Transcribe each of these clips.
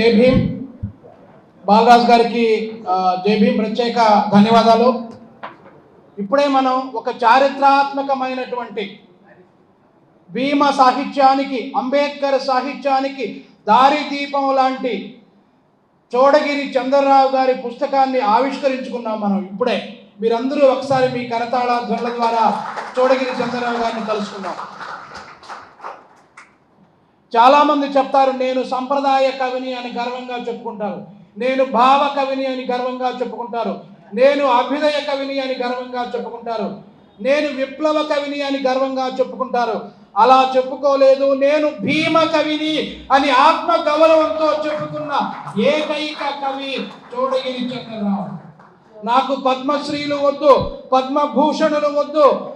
జై భీమ్. బాలరాజ్ గారికి జై భీమ్ ప్రత్యేక ధన్యవాదాలు. ఇప్పుడే మనం ఒక చారిత్రాత్మకమైనటువంటి భీమ సాహిత్యానికి అంబేద్కర్ సాహిత్యానికి దారిదీపం లాంటి చోడగిరి చంద్రరావు గారి పుస్తకాన్ని ఆవిష్కరించుకున్నాం మనం ఇప్పుడే. మీరందరూ ఒకసారి మీ కరతాళ ధ్వనుల ద్వారా చోడగిరి చంద్రరావు గారిని కలుసుకున్నాం చాలామంది చెప్తారు నేను సంప్రదాయ కవిని అని గర్వంగా చెప్పుకుంటారు. నేను భావ కవిని అని గర్వంగా చెప్పుకుంటారు. నేను అభ్యుదయ కవిని అని గర్వంగా చెప్పుకుంటారు. నేను విప్లవ కవిని అని గర్వంగా చెప్పుకుంటారు. అలా చెప్పుకోలేదు నేను భీమ కవిని అని ఆత్మ గౌరవంతో చెప్పుకున్న ఏకైక కవి చోడగిరి చంద్రరావు. నాకు పద్మశ్రీలు వద్దు పద్మభూషణులు వద్దు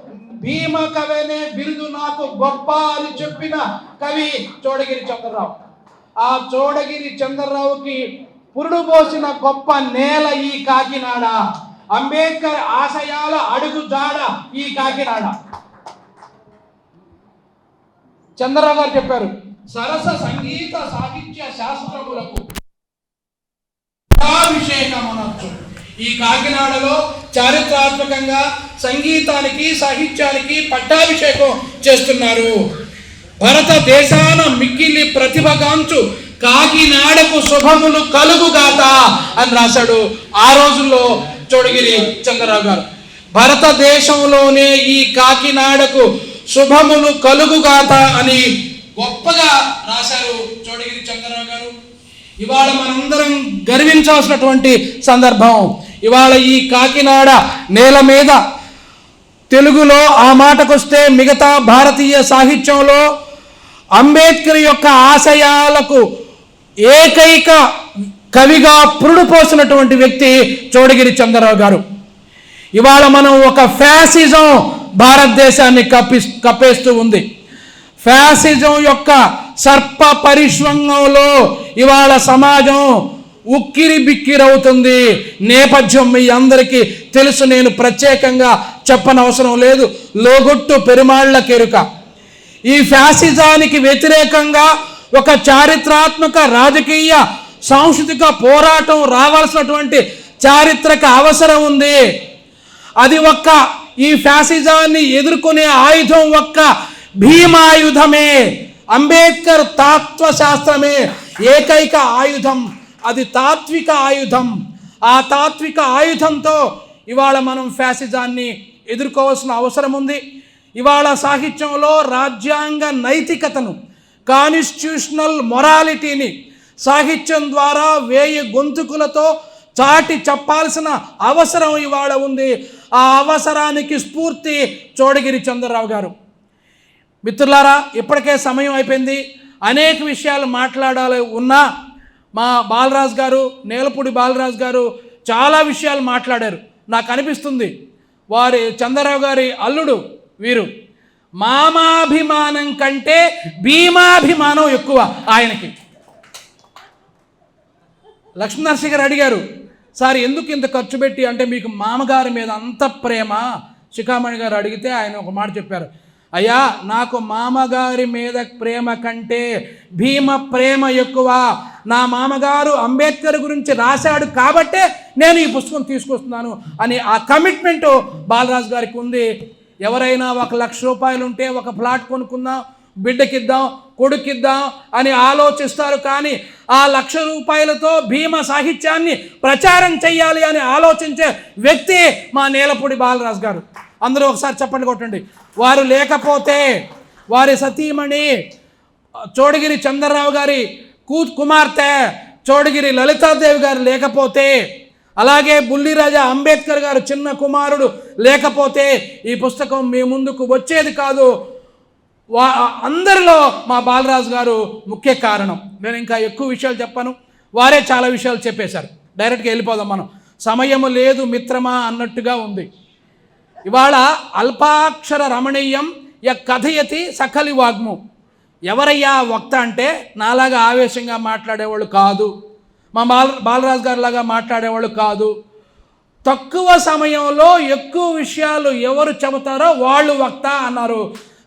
భీమ కవనే బిరుదు నాకు గొప్ప అని చెప్పిన కవి చోడగిరి చంద్రరావు. ఆ చోడగిరి చంద్రరావుకి పురుడు పోసిన గొప్ప నేల ఈ కాకినాడ. అంబేద్కర్ ఆశయాల అడుగు జాడ ఈ కాకినాడ. చంద్రరావు గారు చెప్పారు సరస సంగీత సాహిత్య శాస్త్రములకు ఈ కాకినాడలో చారిత్రాత్మకంగా సంగీతానికి సాహిత్యానికి పట్టాభిషేకం చేస్తున్నారు. భారతదేశాన మిక్కిలి ప్రతిభగాంచు కాకినాడకు శుభములు కలుగుగాత అని రాశాడు ఆ రోజుల్లో చోడగిరి చంద్రరావు గారు. భారతదేశంలోనే ఈ కాకినాడకు శుభములు కలుగుగాత అని గొప్పగా రాశారు చోడగిరి చంద్రరావు గారు. ఇవాళ మనందరం గర్వించాల్సినటువంటి సందర్భం. ఇవాళ ఈ కాకినాడ నేల మీద తెలుగులో ఆ మాటకొస్తే మిగతా భారతీయ సాహిత్యంలో అంబేద్కర్ యొక్క ఆశయాలకు ఏకైక కవిగా పురుడు పోసినటువంటి వ్యక్తి చోడగిరి చంద్రరావు గారు. ఇవాళ మనం ఒక ఫ్యాసిజం భారతదేశాన్ని కప్పి కప్పేస్తూ ఉంది. ఫ్యాసిజం యొక్క సర్ప పరిశ్వంగంలో ఇవాళ సమాజం ఉక్కిరి బిక్కిరవుతుంది నేపథ్యం మీ అందరికీ తెలుసు నేను ప్రత్యేకంగా చెప్పనవసరం లేదు. లోగొట్టు పెరుమాళ్ళ కెరుక. ఈ ఫ్యాసిజానికి వ్యతిరేకంగా ఒక చారిత్రాత్మక రాజకీయ సాంస్కృతిక పోరాటం రావాల్సినటువంటి చారిత్రక అవసరం ఉంది. అది ఒక్క ఈ ఫ్యాసిజాన్ని ఎదుర్కొనే ఆయుధం ఒక్క భీమాయుధమే. అంబేద్కర్ తాత్వశాస్త్రమే ఏకైక ఆయుధం. అది తాత్విక ఆయుధం. ఆ తాత్విక ఆయుధంతో ఇవాళ మనం ఫ్యాసిజాన్ని ఎదుర్కోవాల్సిన అవసరం ఉంది. ఇవాళ సాహిత్యంలో రాజ్యాంగ నైతికతను కాన్స్టిట్యూషనల్ మొరాలిటీని సాహిత్యం ద్వారా వేయి గొంతుకులతో చాటి చెప్పాల్సిన అవసరం ఇవాళ ఉంది. ఆ అవసరానికి స్ఫూర్తి చోడగిరి చంద్రరావు గారు. మిత్రులారా ఇప్పటికే సమయం అయిపోయింది. అనేక విషయాలు మాట్లాడాలి ఉన్నా మా బాలరాజు గారు నేలపూడి బాలరాజు గారు చాలా విషయాలు మాట్లాడారు. నాకు అనిపిస్తుంది. వారి చంద్రరావు గారి అల్లుడు వీరు. మామాభిమానం కంటే భీమాభిమానం ఎక్కువ ఆయనకి. లక్ష్మీనరసింహ గారు అడిగారు సార్ ఎందుకు ఇంత ఖర్చు పెట్టి అంటే మీకు మామగారి మీద అంత ప్రేమ? శిఖామణి గారు అడిగితే ఆయన ఒక మాట చెప్పారు అయ్యా నాకు మామగారి మీద ప్రేమ కంటే భీమ ప్రేమ ఎక్కువ. నా మామగారు అంబేద్కర్ గురించి రాశాడు కాబట్టే నేను ఈ పుస్తకం తీసుకొస్తున్నాను అని ఆ కమిట్మెంట్ బాలరాజు గారికి ఉంది. ఎవరైనా ఒక లక్ష రూపాయలు ఉంటే ఒక ప్లాట్ కొనుక్కుందాం బిడ్డకిద్దాం కొడుకిద్దాం అని ఆలోచిస్తారు కానీ ఆ లక్ష రూపాయలతో భీమ సాహిత్యాన్ని ప్రచారం చెయ్యాలి అని ఆలోచించే వ్యక్తి మా నేలపూడి బాలరాజు గారు. అందరూ ఒకసారి చెప్పండి కొట్టండి. వారు లేకపోతే వారి సతీమణి చోడగిరి చంద్రరావు గారి కూ కుమార్తె చోడగిరి లలితాదేవి గారు లేకపోతే అలాగే బుల్లిరాజా అంబేద్కర్ గారు చిన్న కుమారుడు. లేకపోతే ఈ పుస్తకం మీ ముందుకు వచ్చేది కాదు. వా అందరిలో మా బాలరాజు గారు ముఖ్య కారణం. నేను ఇంకా ఎక్కువ విషయాలు చెప్పాను. వారే చాలా విషయాలు చెప్పేశారు. డైరెక్ట్గా వెళ్ళిపోదాం మనం. సమయము లేదు మిత్రమా అన్నట్టుగా ఉంది. ఇవాళ అల్పాక్షర రమణీయం య కథయతి సకలి వాగ్ము. ఎవరయ్యా వక్త అంటే నాలాగా ఆవేశంగా మాట్లాడేవాళ్ళు కాదు. మా బాల బాలరాజు గారు లాగా మాట్లాడేవాళ్ళు కాదు. తక్కువ సమయంలో ఎక్కువ విషయాలు ఎవరు చెబుతారో వాళ్ళు వక్త అన్నారు.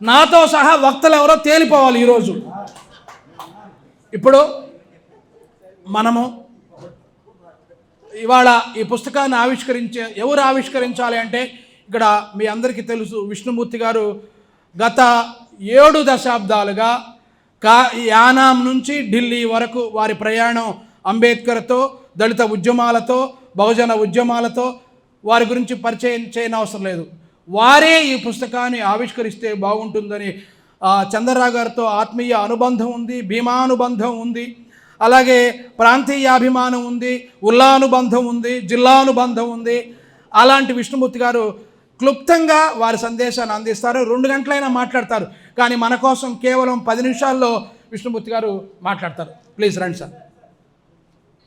నాతో సహా వక్తలు ఎవరో తేలిపోవాలి ఈరోజు. ఇప్పుడు మనము ఇవాళ ఈ పుస్తకాన్ని ఆవిష్కరించే ఎవరు ఆవిష్కరించాలి అంటే ఇక్కడ మీ అందరికీ తెలుసు విష్ణుమూర్తి గారు గత ఏడు దశాబ్దాలుగా కా యానాం నుంచి ఢిల్లీ వరకు వారి ప్రయాణం అంబేద్కర్తో దళిత ఉద్యమాలతో బహుజన ఉద్యమాలతో వారి గురించి పరిచయం చేయనవసరం లేదు. వారే ఈ పుస్తకాన్ని ఆవిష్కరిస్తే బాగుంటుందని చంద్రరావు గారితో ఆత్మీయ అనుబంధం ఉంది భీమానుబంధం ఉంది. అలాగే ప్రాంతీయాభిమానం ఉంది ఉల్లానుబంధం ఉంది జిల్లానుబంధం ఉంది. అలాంటి విష్ణుమూర్తి గారు క్లుప్తంగా వారి సందేశాన్ని అందిస్తారు. రెండు గంటలైనా మాట్లాడతారు. కానీ మన కోసం కేవలం పది నిమిషాల్లో విష్ణుమూర్తి గారు మాట్లాడతారు. ప్లీజ్ రండి సార్.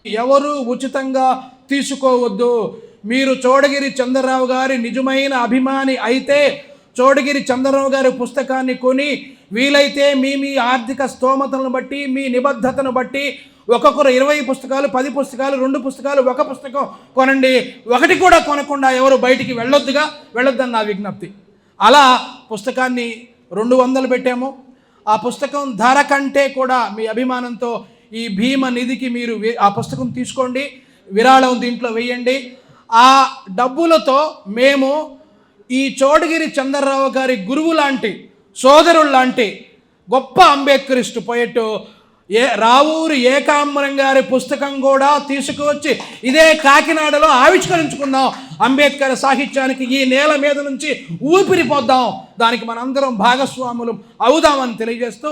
ఎవరు ఉచితంగా తీసుకోవద్దు. మీరు చోడగిరి చంద్రరావు గారి నిజమైన అభిమాని అయితే చోడగిరి చంద్రరావు గారి పుస్తకాన్ని కొని వీలైతే మీ మీ ఆర్థిక స్తోమతలను బట్టి మీ నిబద్ధతను బట్టి ఒక్కొక్కరు ఇరవై పుస్తకాలు పది పుస్తకాలు రెండు పుస్తకాలు ఒక పుస్తకం కొనండి. ఒకటి కూడా కొనకుండా ఎవరు బయటికి వెళ్ళొద్దుగా? వెళ్ళొద్దని నా విజ్ఞప్తి. అలా పుస్తకాన్ని రెండు వందలు పెట్టాము. ఆ పుస్తకం ధర కంటే కూడా మీ అభిమానంతో ఈ భీమ నిధికి మీరు ఆ పుస్తకం తీసుకోండి విరాళం దీంట్లో వేయండి. ఆ డబ్బులతో మేము ఈ చోడగిరి చంద్రరావు గారి గురువు లాంటి సోదరుడు లాంటి గొప్ప అంబేద్కరిస్టు పోయెట్టు ఏ రావూరు ఏకాంబరం గారి పుస్తకం కూడా తీసుకువచ్చి ఇదే కాకినాడలో ఆవిష్కరించుకుందాం. అంబేద్కర్ సాహిత్యానికి ఈ నేల మీద నుంచి ఊపిరిపోద్దాం దానికి మనందరం భాగస్వాములు అవుదామని తెలియజేస్తూ